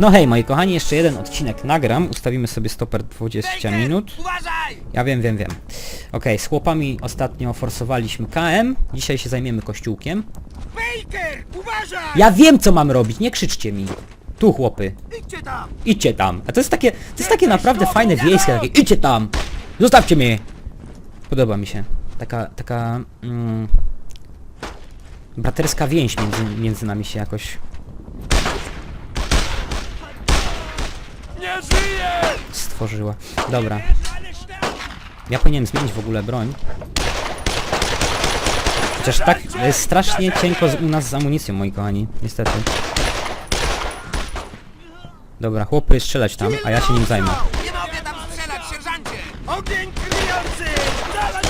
No hej moi kochani, jeszcze jeden odcinek nagram, ustawimy sobie stoper 20 minut. Ja wiem, wiem, wiem. Okej, z chłopami ostatnio forsowaliśmy KM, dzisiaj się zajmiemy kościółkiem. Baker! Uważaj! Ja wiem co mam robić, nie krzyczcie mi. Tu chłopy, Idźcie tam! idźcie tam. A to jest takie, to jest takie naprawdę fajne wiejskie, takie idźcie tam. Zostawcie mnie. Podoba mi się. Taka, taka mm, braterska więź między, między nami się jakoś Nie stworzyła. Dobra, ja powinienem zmienić w ogóle broń. Chociaż tak jest strasznie cienko z, u nas z amunicją, moi kochani, niestety. Dobra, chłopy strzelać tam, a ja się nim zajmę. Nie mogę tam strzelać, sierżancie! Ogień kryjący! Dawać!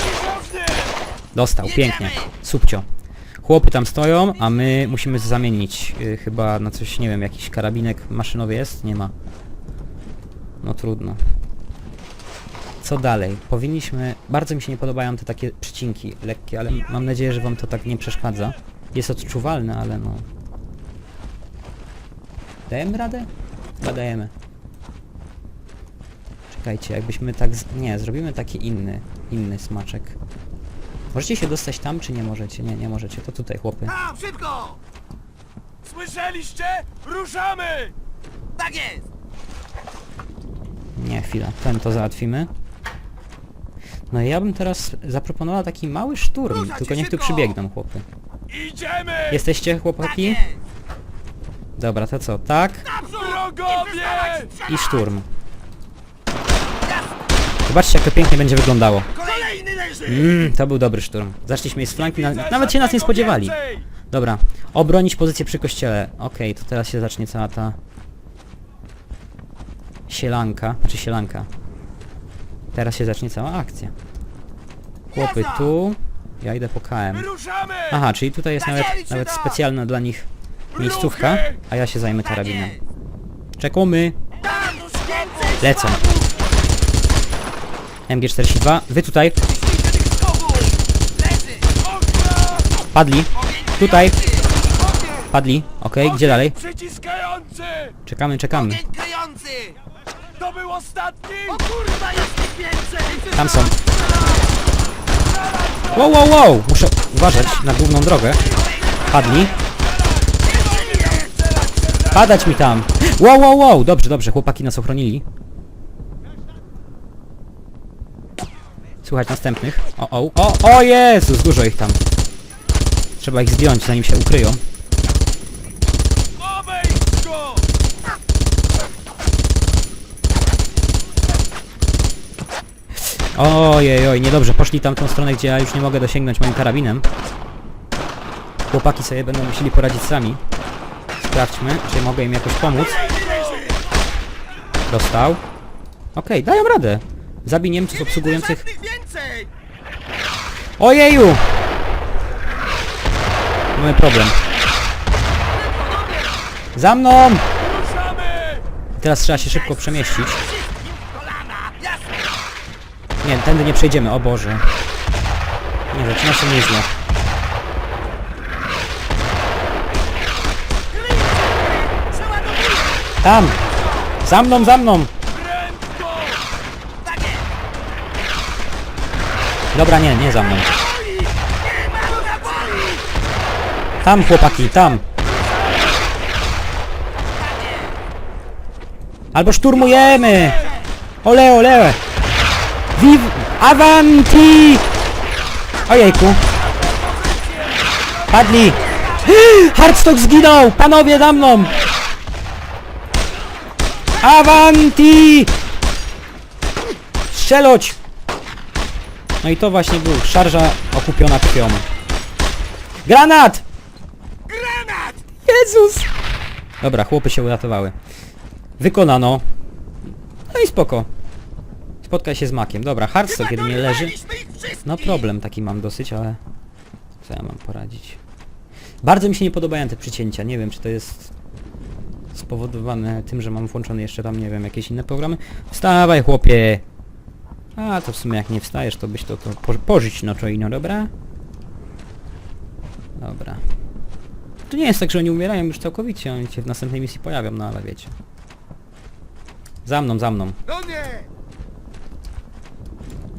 Dostał, pięknie. Subcio. Chłopy tam stoją, a my musimy zamienić y, chyba na coś, nie wiem, jakiś karabinek maszynowy jest? Nie ma. No trudno. Co dalej? Powinniśmy... Bardzo mi się nie podobają te takie przycinki lekkie, ale mam nadzieję, że wam to tak nie przeszkadza. Jest odczuwalne, ale no... Dajemy radę? Chyba dajemy. Czekajcie, jakbyśmy tak... Z... Nie, zrobimy taki inny, inny smaczek. Możecie się dostać tam, czy nie możecie? Nie, nie możecie. To tutaj, chłopy. Tam, szybko! Słyszeliście? Ruszamy! Tak jest! Nie, chwila. Ten to załatwimy. No i ja bym teraz zaproponowała taki mały szturm, Ruszać tylko niech tu szybko! przybiegną, chłopy. Idziemy! Jesteście, Tak chłopaki? Dobra, to co? Tak Wrogowie! i szturm. Zobaczcie, jak to pięknie będzie wyglądało. Kolejny leży! Mmm, to był dobry szturm. Zaczęliśmy z flanki, na... nawet się nas nie spodziewali. Dobra, obronić pozycję przy kościele. Okej, to teraz się zacznie cała ta... Sielanka, czy sielanka. Teraz się zacznie cała akcja. Chłopy tu, ja idę po KM. Aha, czyli tutaj jest nawet, nawet specjalna dla nich miejscówka, a ja się zajmę karabinem. Czekamy. Lecą. MG42, wy tutaj, padli, Tutaj. padli, okej, gdzie dalej? Czekamy, czekamy. To był ostatni! O kurwa, jest ich więcej! Tam są. Wow, wow, wow! Muszę uważać na główną drogę. Padli. Padać mi tam! Wow, wow, wow! Dobrze, dobrze, chłopaki nas ochronili. Słuchać następnych. O, o, o, o Jezus, dużo ich tam. Trzeba ich zdjąć, zanim się ukryją. Ojej, oj, niedobrze, poszli tam tą stronę, gdzie ja już nie mogę dosięgnąć moim karabinem. Chłopaki sobie będą musieli poradzić sami. Sprawdźmy, czy mogę im jakoś pomóc. Dostał. Okej, dają radę. Zabij Niemców obsługujących... Ojeju! Mamy problem. Za mną! Teraz trzeba się szybko przemieścić. Nie, tędy nie przejdziemy, o Boże. Nie, zaczyna się nieźle. Przeładowuję! Tam! Za mną, za mną! Dobra, nie, nie za mną. Tam chłopaki, tam! Albo szturmujemy! Ole, ole! Viv... Avanti! Ojejku! Padli! Hardstock zginął! Panowie za mną! Avanti! Strzeloć! No i to właśnie był szarża okupiona krwią. Granat! Granat! Jezus! Dobra, chłopy się uratowały. Wykonano. No i spoko. Spotkaj się z makiem. Dobra, hardstock kiedy nie leży. No problem taki mam dosyć, ale... Co ja mam poradzić? Bardzo mi się nie podobają te przycięcia. Nie wiem, czy to jest... spowodowane tym, że mam włączone jeszcze tam, nie wiem, jakieś inne programy. Wstawaj, chłopie! A, to w sumie jak nie wstajesz, to byś to, to po, pożyć no co ino, dobra? Dobra. To nie jest tak, że oni umierają już całkowicie, oni się w następnej misji pojawią, no ale wiecie. Za mną, za mną. No!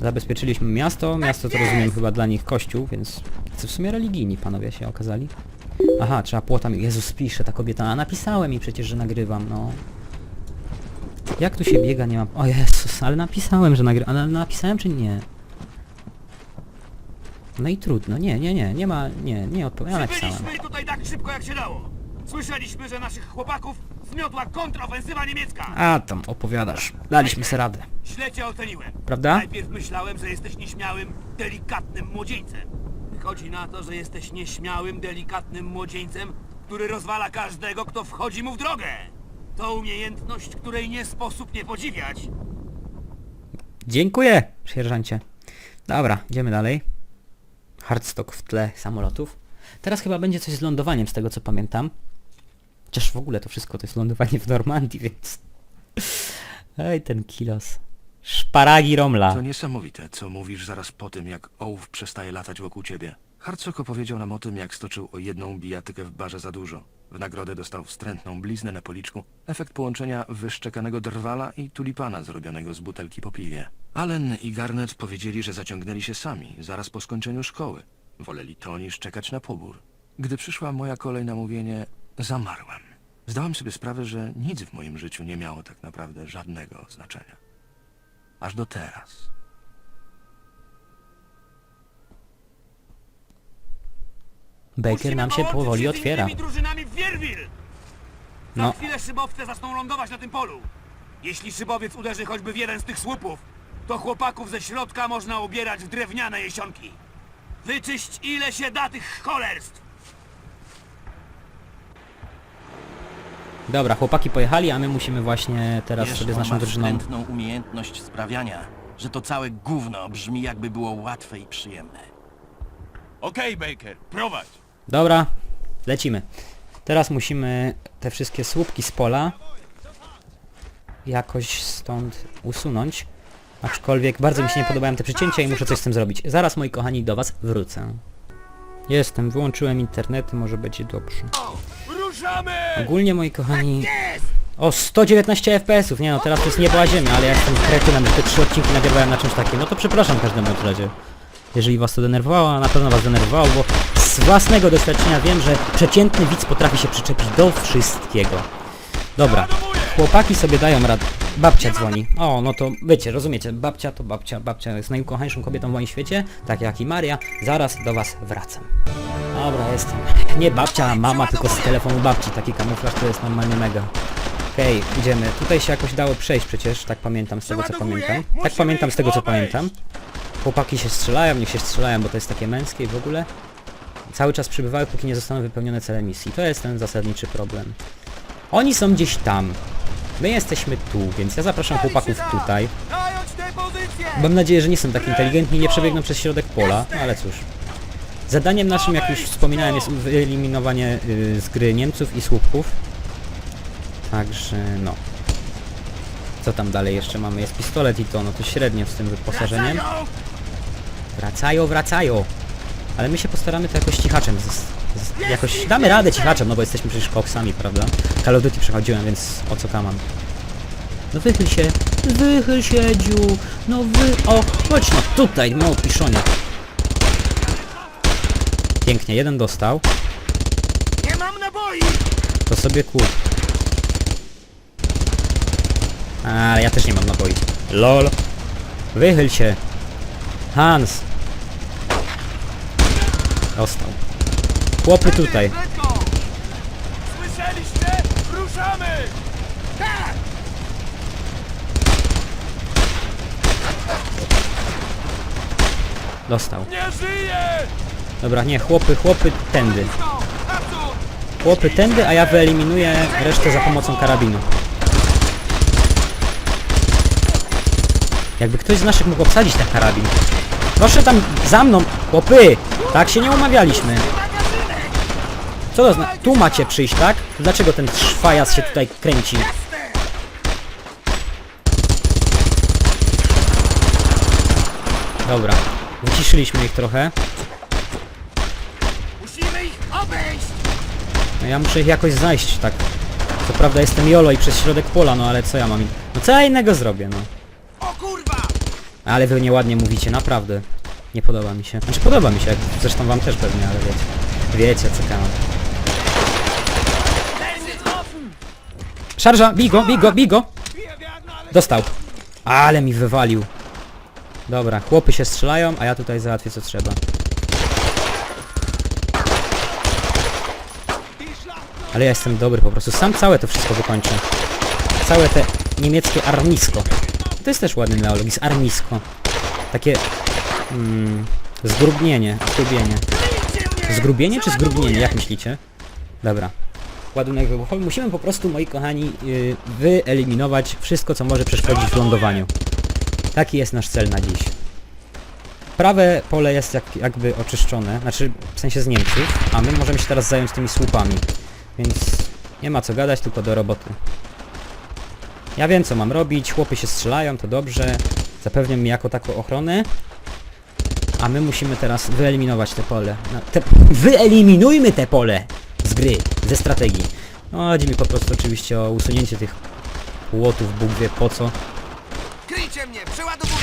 Zabezpieczyliśmy miasto, miasto to rozumiem chyba dla nich kościół, więc co w sumie religijni panowie się okazali. Aha, trzeba płotami... Jezus, pisze ta kobieta, a napisałem mi przecież, że nagrywam, no. Jak tu się biega, nie mam... O Jezus, ale napisałem, że nagrywam, ale napisałem czy nie? No i trudno, nie, nie, nie, nie ma, nie, nie odpowiem, ja napisałem. Przybyliśmy tutaj tak szybko jak się dało. Słyszeliśmy, że naszych chłopaków zmiotła kontrofensywa niemiecka. A tam, opowiadasz. Daliśmy sobie radę. Źle cię oceniłem. Prawda? Najpierw myślałem, że jesteś nieśmiałym, delikatnym młodzieńcem. Wychodzi na to, że jesteś nieśmiałym, delikatnym młodzieńcem, który rozwala każdego, kto wchodzi mu w drogę. To umiejętność, której nie sposób nie podziwiać. Dziękuję, sierżancie. Dobra, idziemy dalej. Hardstock w tle samolotów. Teraz chyba będzie coś z lądowaniem, z tego co pamiętam. Chociaż w ogóle to wszystko to jest lądowanie w Normandii, więc... Ej, ten kilos. Szparagi Romla. To niesamowite, co mówisz zaraz po tym, jak ołów przestaje latać wokół ciebie. Harcok opowiedział nam o tym, jak stoczył o jedną bijatykę w barze za dużo. W nagrodę dostał wstrętną bliznę na policzku, efekt połączenia wyszczekanego drwala i tulipana zrobionego z butelki po piwie. Allen i Garnet powiedzieli, że zaciągnęli się sami, zaraz po skończeniu szkoły. Woleli to niż czekać na pobór. Gdy przyszła moja kolej na mówienie, zamarłem. Zdałem sobie sprawę, że nic w moim życiu nie miało tak naprawdę żadnego znaczenia. Aż do teraz. Baker nam się powoli otwiera. drużynami w Wierwil. Za No. chwilę szybowce zaczną lądować na tym polu. Jeśli szybowiec uderzy choćby w jeden z tych słupów, to chłopaków ze środka można ubierać w drewniane jesionki. Wyczyść ile się da tych cholerstw! Dobra, chłopaki pojechali, a my musimy właśnie teraz Wiesz, sobie z on naszą ma drużyną... wstrętną umiejętność sprawiania, że to całe gówno brzmi jakby było łatwe i przyjemne. Okej, Baker, prowadź. Dobra, lecimy. Teraz musimy te wszystkie słupki z pola jakoś stąd usunąć. Aczkolwiek bardzo mi się nie podobają te przycięcia i muszę coś z tym zrobić. Zaraz, moi kochani, do was wrócę. Jestem, wyłączyłem internety, może będzie dobrze. Ogólnie, moi kochani... O, 119 FPS-ów! Nie no, teraz to jest nieba ziemia, ale ja jestem kretynem, że te trzy odcinki nagrywałem na czymś takim. No to przepraszam każdemu w razie. Jeżeli was to denerwowało, a na pewno was denerwowało, bo z własnego doświadczenia wiem, że przeciętny widz potrafi się przyczepić do wszystkiego. Dobra, chłopaki sobie dają radę. Babcia dzwoni. O, no to wiecie, rozumiecie, babcia to babcia, babcia jest najukochańszą kobietą w moim świecie, tak jak i Maria. Zaraz do was wracam. Dobra, jestem. Nie babcia, a mama, tylko z telefonu babci. Taki kamuflaż to jest normalnie mega. Okej, idziemy. Tutaj się jakoś dało przejść przecież, tak pamiętam z tego co pamiętam. Tak pamiętam z tego co pamiętam. Chłopaki się strzelają, niech się strzelają, bo to jest takie męskie i w ogóle. Cały czas przybywały, póki nie zostaną wypełnione cele misji. To jest ten zasadniczy problem. Oni są gdzieś tam. My jesteśmy tu, więc ja zapraszam chłopaków tutaj. Mam nadzieję, że nie są tak inteligentni i nie przebiegną przez środek pola, ale cóż. Zadaniem naszym, jak już wspominałem, jest wyeliminowanie y, z gry Niemców i słupków. Także no. Co tam dalej jeszcze mamy? Jest pistolet i to, no to średnio z tym wyposażeniem. Wracają! Wracają! Ale my się postaramy to jakoś cichaczem. Z, z, jakoś damy radę cichaczem, no bo jesteśmy przecież koksami, prawda? Call of Duty przechodziłem, więc o co kamam. No wychyl się, wychyl się, dziu, no wy... O, chodź no tutaj, mało piszonie. Pięknie, jeden dostał, Nie mam naboi! to sobie kup. A, ja też nie mam naboi. LOL. Wychyl się. Hans. Dostał. Chłopy tutaj. Słyszeliście? Ruszamy! Tak! Dostał. Nie żyje! Dobra, nie, chłopy, chłopy tędy. Chłopy tędy, a ja wyeliminuję resztę za pomocą karabinu. Jakby ktoś z naszych mógł obsadzić ten karabin. Proszę tam za mną, chłopy! Tak się nie umawialiśmy. Co to znaczy? Tu macie przyjść, tak? Dlaczego ten szwajas się tutaj kręci? Dobra. Wyciszyliśmy ich trochę. Musimy ich obejść! No ja muszę ich jakoś znaleźć, tak. Co prawda jestem jolo i przez środek pola, no ale co ja mam... in- No co ja innego zrobię, no. O kurwa! Ale wy nieładnie mówicie, naprawdę. Nie podoba mi się. Znaczy podoba mi się, jak zresztą wam też pewnie, ale wiecie. Wiecie co kanał. Szarża! Bij go, bij go, bij go! Dostał. Ale mi wywalił. Dobra, chłopy się strzelają, a ja tutaj załatwię co trzeba. Ale ja jestem dobry po prostu. Sam całe to wszystko wykończę. Całe te niemieckie armisko. To jest też ładny neologizm. Armisko. Takie... Mm, zgrubnienie. Zgrubienie. Zgrubienie czy zgrubnienie? Jak myślicie? Dobra. Ładunek wybuchowy. Musimy po prostu, moi kochani, yy, wyeliminować wszystko, co może przeszkodzić w lądowaniu. Taki jest nasz cel na dziś. Prawe pole jest jak, jakby oczyszczone, znaczy w sensie z Niemców, a my możemy się teraz zająć tymi słupami. Więc nie ma co gadać, tylko do roboty. Ja wiem co mam robić, chłopy się strzelają, to dobrze. Zapewniam mi jako taką ochronę. A my musimy teraz wyeliminować te pole. No, te, wyeliminujmy te pole z gry, ze strategii. No, chodzi mi po prostu oczywiście o usunięcie tych płotów, Bóg wie po co. Kryjcie mnie! Przeładowuję!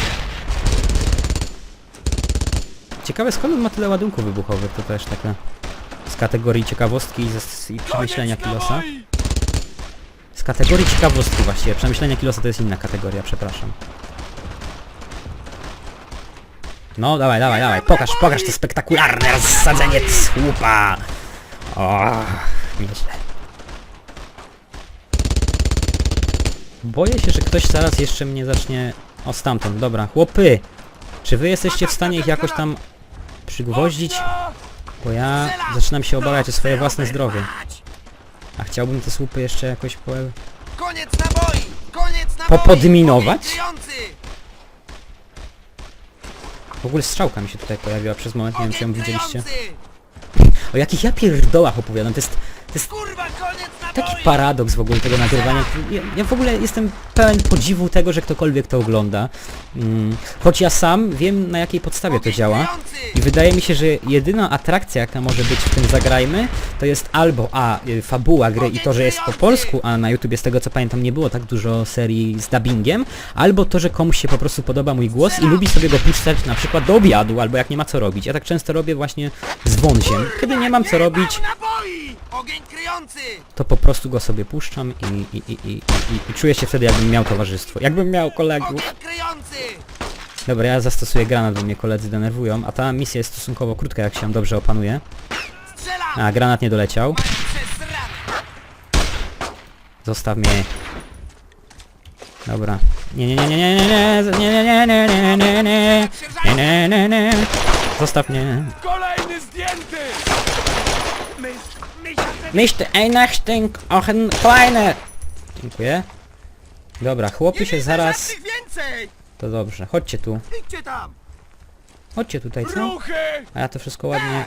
Ciekawe skąd on ma tyle ładunków wybuchowych, to też taka z kategorii ciekawostki i, ze, i przemyślenia Kilosa. Z kategorii ciekawostki właściwie, przemyślenia Kilosa to jest inna kategoria, przepraszam. No, dawaj, dawaj, dawaj, pokaż, pokaż to spektakularne rozsadzenie słupa! O, nieźle. Boję się, że ktoś zaraz jeszcze mnie zacznie... O, stamtąd, dobra, chłopy! Czy wy jesteście w stanie ich jakoś tam przygwoździć? Bo ja zaczynam się obawiać o swoje własne zdrowie. A chciałbym te słupy jeszcze jakoś po... Koniec naboi! Koniec naboi! Popodminować? W ogóle strzałka mi się tutaj pojawiła przez moment, nie wiem czy ją widzieliście. O jakich ja pierdołach opowiadam, to jest... To jest Kurwa, koniec naboi! Taki paradoks w ogóle tego nagrywania. Ja, ja w ogóle jestem pełen podziwu tego, że ktokolwiek to ogląda. Mm, choć ja sam wiem na jakiej podstawie to działa. I wydaje mi się, że jedyna atrakcja jaka może być w tym Zagrajmy, to jest albo a, y, fabuła gry i to, że jest po polsku, a na YouTubie z tego co pamiętam nie było tak dużo serii z dubbingiem, albo to, że komuś się po prostu podoba mój głos i lubi sobie go puszczać na przykład do obiadu, albo jak nie ma co robić. Ja tak często robię właśnie z wąziem. Kiedy nie mam co robić! Ogień kryjący! To po prostu go sobie puszczam i, i, i, i, i, i czuję się wtedy jakbym miał towarzystwo. Jakbym miał kolegów. Dobra, ja zastosuję granat, bo mnie koledzy denerwują, a ta misja jest stosunkowo krótka, jak się ją dobrze opanuje. A, granat nie doleciał. Zostaw mnie. Dobra. Nie, nie, nie, nie, nie, nie, nie, nie, nie, nie, nie, nie, nie, nie, nie, nie, nie, nie. Zostaw mnie. Kolejny zdjęty! My, my Nicht einachting ochen kleine. Dziękuję. Dobra, chłopy się zaraz... Więcej! To dobrze, chodźcie tu. Idźcie tam! Chodźcie tutaj, co? Ruchy! A ja to wszystko ładnie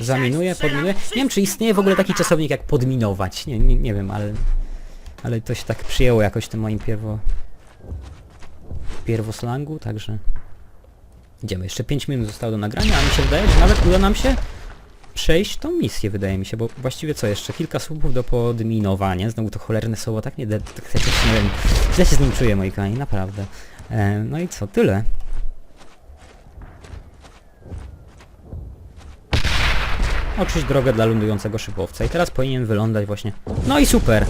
zaminuję, podminuję. Nie wiem, czy istnieje w ogóle taki czasownik jak podminować. Nie, nie, nie wiem, ale... Ale to się tak przyjęło jakoś w tym moim pierwo... Pierwoslangu, także... Idziemy, jeszcze 5 minut zostało do nagrania, a mi się wydaje, że nawet uda nam się przejść tą misję, wydaje mi się, bo właściwie co jeszcze? Kilka słupów do podminowania, znowu to cholerne słowo, tak nie, tak też nie wiem, źle się z nim czuję, moi kochani, naprawdę. E, no i co, tyle. Oczyść drogę dla lądującego szybowca i teraz powinien wylądać właśnie. No i super!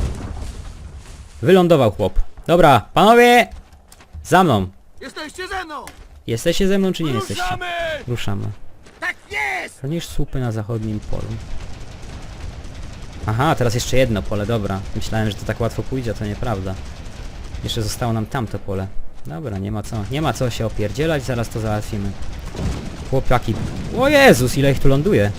Wylądował chłop. Dobra, panowie! Za mną! Jesteście ze mną! Jesteście ze mną czy nie jesteście? Ruszamy! Tak jest! Chronisz słupy na zachodnim polu. Aha, teraz jeszcze jedno pole, dobra. Myślałem, że to tak łatwo pójdzie, a to nieprawda. Jeszcze zostało nam tamto pole. Dobra, nie ma co. Nie ma co się opierdzielać, zaraz to załatwimy. Chłopaki. O Jezus, ile ich tu ląduje.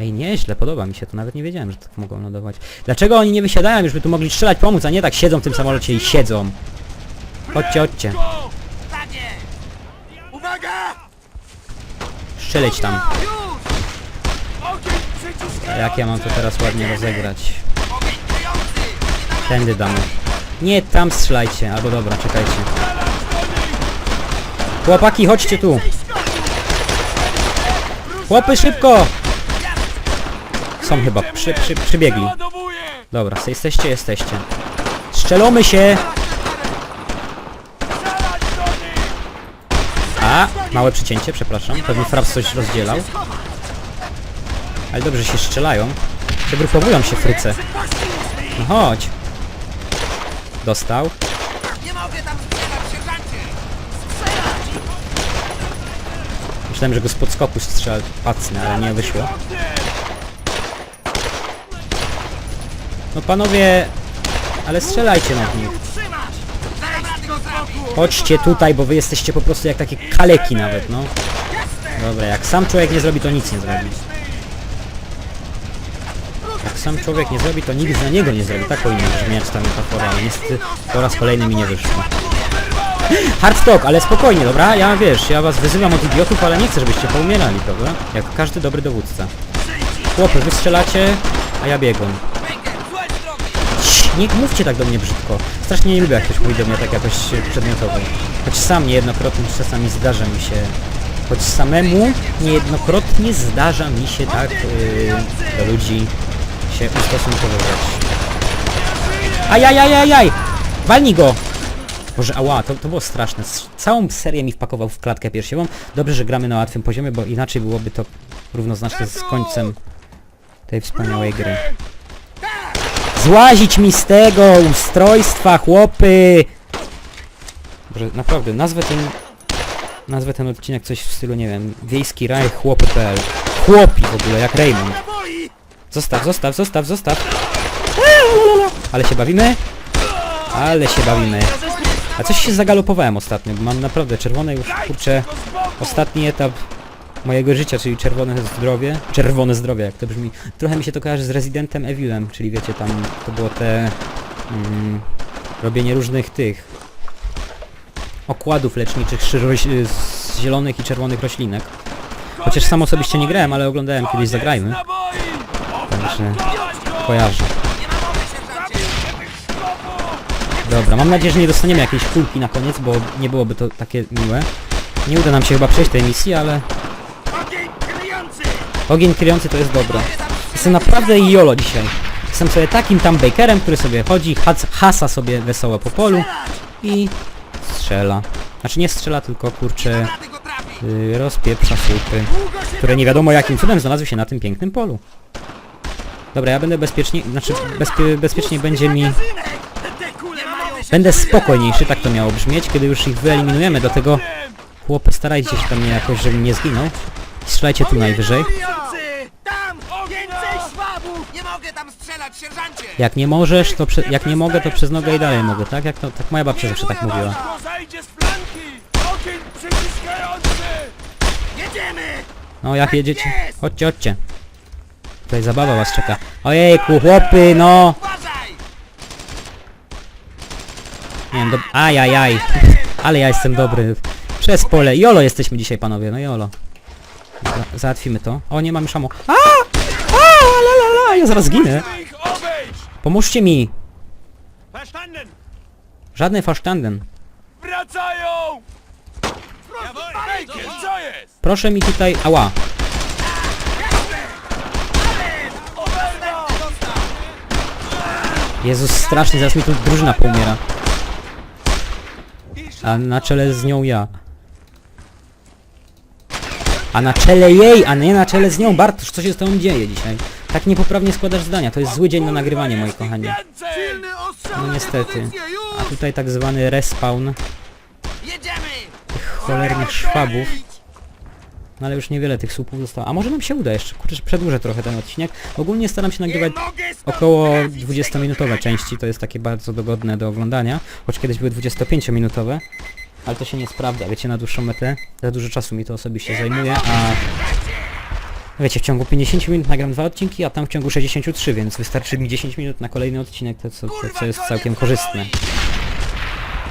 Ej, nieźle, podoba mi się to, nawet nie wiedziałem, że tak mogą lądować. Dlaczego oni nie wysiadają, już by tu mogli strzelać, pomóc, a nie tak siedzą w tym samolocie i siedzą. Chodźcie, chodźcie. Strzeleć tam. Jak ja mam to teraz ładnie rozegrać? Tędy damy. Nie, tam strzelajcie. Albo dobra, czekajcie. Chłopaki, chodźcie tu. Chłopy, szybko! Są chyba, przy, przy, przybiegli. Dobra, jesteście, jesteście. Strzelamy się! A, małe przycięcie, przepraszam. Pewnie Fraps coś rozdzielał. Ale dobrze się strzelają. Przegrupowują się fryce. No chodź. Dostał. Myślałem, że go z podskoku strzel pacnę, ale nie wyszło. No panowie, ale strzelajcie na nich. Chodźcie tutaj, bo wy jesteście po prostu jak takie kaleki nawet, no. Dobra, jak sam człowiek nie zrobi, to nic nie zrobi. Jak sam człowiek nie zrobi, to nikt za niego nie zrobi. Tak powinna brzmieć ta metafora, ale niestety po raz kolejny mi nie wyszło. Hard talk, ale spokojnie, dobra? Ja wiesz, ja was wyzywam od idiotów, ale nie chcę, żebyście poumierali, prawda? Jak każdy dobry dowódca. Chłopy, wy strzelacie, a ja biegam. Nie mówcie tak do mnie brzydko. Strasznie nie lubię, jak ktoś mówi do mnie tak jakoś przedmiotowo. Choć sam niejednokrotnie czasami zdarza mi się... Choć samemu niejednokrotnie zdarza mi się tak yy, do ludzi się ustosunkowywać. Ajajajajaj! Walnij go! Boże, ała, to, to było straszne. Całą serię mi wpakował w klatkę piersiową. Dobrze, że gramy na łatwym poziomie, bo inaczej byłoby to równoznaczne z końcem tej wspaniałej gry. Złazić mi z tego ustrojstwa, chłopy! Boże, naprawdę, nazwę ten... Nazwę ten odcinek coś w stylu, nie wiem, wiejski raj chłopy.pl Chłopi w ogóle, jak Raymond. Zostaw, zostaw, zostaw, zostaw. Ale się bawimy? Ale się bawimy. A coś się zagalopowałem ostatnio, bo mam naprawdę czerwone już, kurczę, ostatni etap mojego życia, czyli czerwone zdrowie. Czerwone zdrowie, jak to brzmi. Trochę mi się to kojarzy z Residentem Evilem, czyli wiecie, tam to było te... Mm, robienie różnych tych... okładów leczniczych z, zielonych i czerwonych roślinek. Chociaż sam osobiście nie grałem, ale oglądałem kiedyś Zagrajmy. Także kojarzę. Dobra, mam nadzieję, że nie dostaniemy jakiejś kulki na koniec, bo nie byłoby to takie miłe. Nie uda nam się chyba przejść tej misji, ale! Ogień kryjący to jest dobre. Jestem naprawdę jolo dzisiaj. Jestem sobie takim tam bakerem, który sobie chodzi, hac- hasa sobie wesoło po polu i strzela. Znaczy nie strzela, tylko kurczę yy, rozpieprza słupy, które nie wiadomo jakim cudem znalazły się na tym pięknym polu. Dobra, ja będę bezpiecznie, znaczy bezpie, bezpiecznie będzie mi... Będę spokojniejszy, tak to miało brzmieć, kiedy już ich wyeliminujemy, do tego chłopy starajcie się tam jakoś, żebym nie zginął. Strzelajcie tu najwyżej. Kryjący! Tam! Więcej szwabów! Nie mogę tam strzelać, sierżancie! Jak nie możesz, to prze, jak nie mogę, to przez nogę i dalej mogę, tak? Jak to, tak moja babcia zawsze tak mówiła. Go zajdzie z flanki! Ogień przyciskający! Jedziemy! No jak jedziecie? Chodźcie, chodźcie. Tutaj zabawa was czeka. Ojejku, chłopy, no! Uważaj! Nie wiem, do... Ajajaj. Ale ja jestem dobry. Przez pole. Jolo jesteśmy dzisiaj, panowie, no jolo. Załatwimy to. O, nie mam już amo. A! A! La, la, la, ja zaraz ginę. Pomóżcie mi. Żadne fasztanden. Wracają! Bacon, co jest? Proszę mi tutaj... Ała. Jezus, strasznie, zaraz mi tu drużyna poumiera. A na czele z nią ja. A na czele jej, a nie na czele z nią. Bartosz, co się z tobą dzieje dzisiaj? Tak niepoprawnie składasz zdania. To jest zły dzień na nagrywanie, moi kochani. No niestety. A tutaj tak zwany respawn Jedziemy! cholernych szwabów. No ale już niewiele tych słupów zostało. A może nam się uda jeszcze, kurczę, przedłużę trochę ten odcinek. Ogólnie staram się nagrywać około 20-minutowe części, to jest takie bardzo dogodne do oglądania, choć kiedyś były 25-minutowe, ale to się nie sprawdza, wiecie, na dłuższą metę, za dużo czasu mi to osobiście zajmuje, a wiecie, w ciągu 50 minut nagram dwa odcinki, a tam w ciągu 63, więc wystarczy mi 10 minut na kolejny odcinek, to co, to, co jest całkiem korzystne.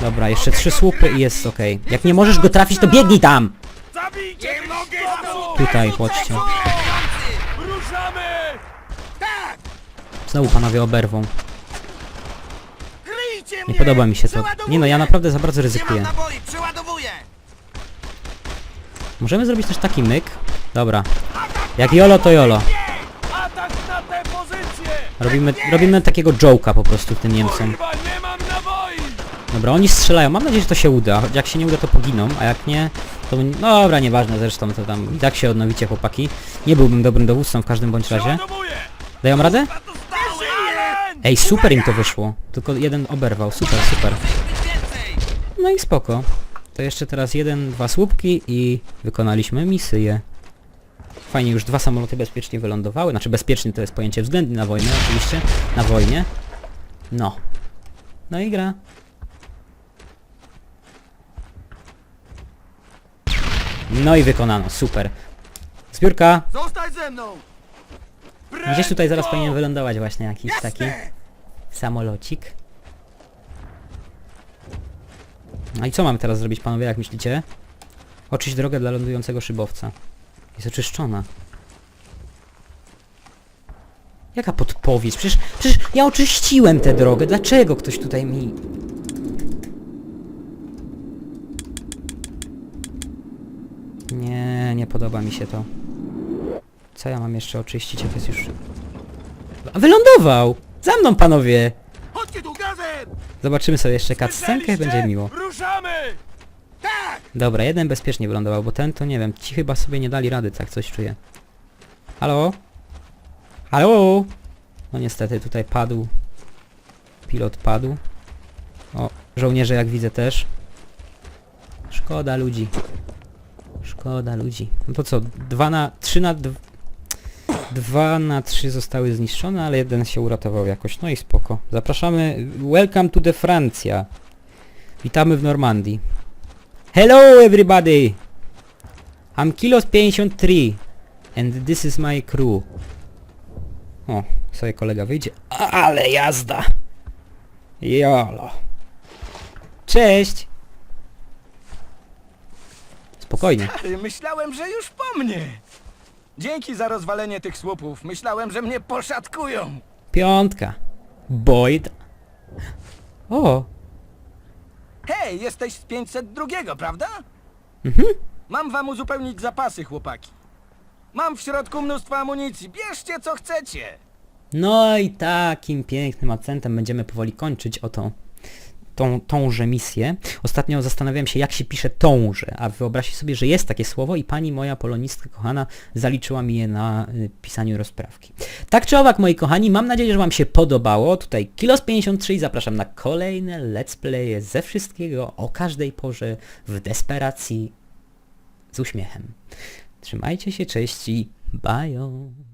Dobra, jeszcze trzy słupy i jest ok. Jak nie możesz go trafić, to biegnij tam! Tutaj, chodźcie. Znowu panowie oberwą. Nie podoba mi się to. Nie no, ja naprawdę za bardzo ryzykuję. Możemy zrobić też taki myk. Dobra. Jak jolo to jolo. Atak na tę pozycję! Robimy, robimy takiego joke'a po prostu tym Niemcom. Dobra, oni strzelają. Mam nadzieję, że to się uda. Jak się nie uda, to poginą, a jak nie, to... No dobra, nieważne zresztą, to tam i tak się odnowicie, chłopaki. Nie byłbym dobrym dowódcą w każdym bądź razie. Dają radę? Ej, super im to wyszło. Tylko jeden oberwał. Super, super. No i spoko. To jeszcze teraz jeden, dwa słupki i wykonaliśmy misję. Fajnie, już dwa samoloty bezpiecznie wylądowały. Znaczy bezpiecznie to jest pojęcie względne na wojnę oczywiście. Na wojnie. No. No i gra. No i wykonano, super. Zbiórka. Zostań ze mną! Gdzieś tutaj zaraz powinien wylądować właśnie jakiś taki samolocik. No i co mamy teraz zrobić panowie, jak myślicie? Oczyść drogę dla lądującego szybowca. Jest oczyszczona. Jaka podpowiedź? Przecież, przecież ja oczyściłem tę drogę. Dlaczego ktoś tutaj mi... Nie, nie podoba mi się to. Co ja mam jeszcze oczyścić, jak jest już... A wylądował! Za mną panowie! Chodźcie tu gazem! Zobaczymy sobie jeszcze cutscenkę będzie miło. Ruszamy! Tak! Dobra, jeden bezpiecznie wylądował, bo ten to nie wiem, ci chyba sobie nie dali rady, tak coś czuję. Halo? Halo? No niestety tutaj padł. Pilot padł. O, żołnierze jak widzę też. Szkoda ludzi. Szkoda ludzi. No to co, dwa na... trzy na... dw- Dwa na trzy zostały zniszczone, ale jeden się uratował jakoś. No i spoko. Zapraszamy. Welcome to the Francja. Witamy w Normandii. Hello everybody! I'm Kilos 53 and this is my crew. O, sobie kolega wyjdzie. Ale jazda! Jolo. Cześć! Spokojnie. Stary, myślałem, że już po mnie. Dzięki za rozwalenie tych słupów. Myślałem, że mnie poszatkują. Piątka. Boyd. O, Hej, jesteś z 502, prawda? Mhm. Mam wam uzupełnić zapasy, chłopaki. Mam w środku mnóstwo amunicji. Bierzcie co chcecie. No i takim pięknym akcentem będziemy powoli kończyć o tą, tą, tąże misję. Ostatnio zastanawiałem się, jak się pisze tąże, a wyobraźcie sobie, że jest takie słowo i pani moja polonistka kochana zaliczyła mi je na y, pisaniu rozprawki. Tak czy owak, moi kochani, mam nadzieję, że wam się podobało. Tutaj Kilos53 i zapraszam na kolejne let's playe ze wszystkiego, o każdej porze, w desperacji, z uśmiechem. Trzymajcie się, cześć i bye!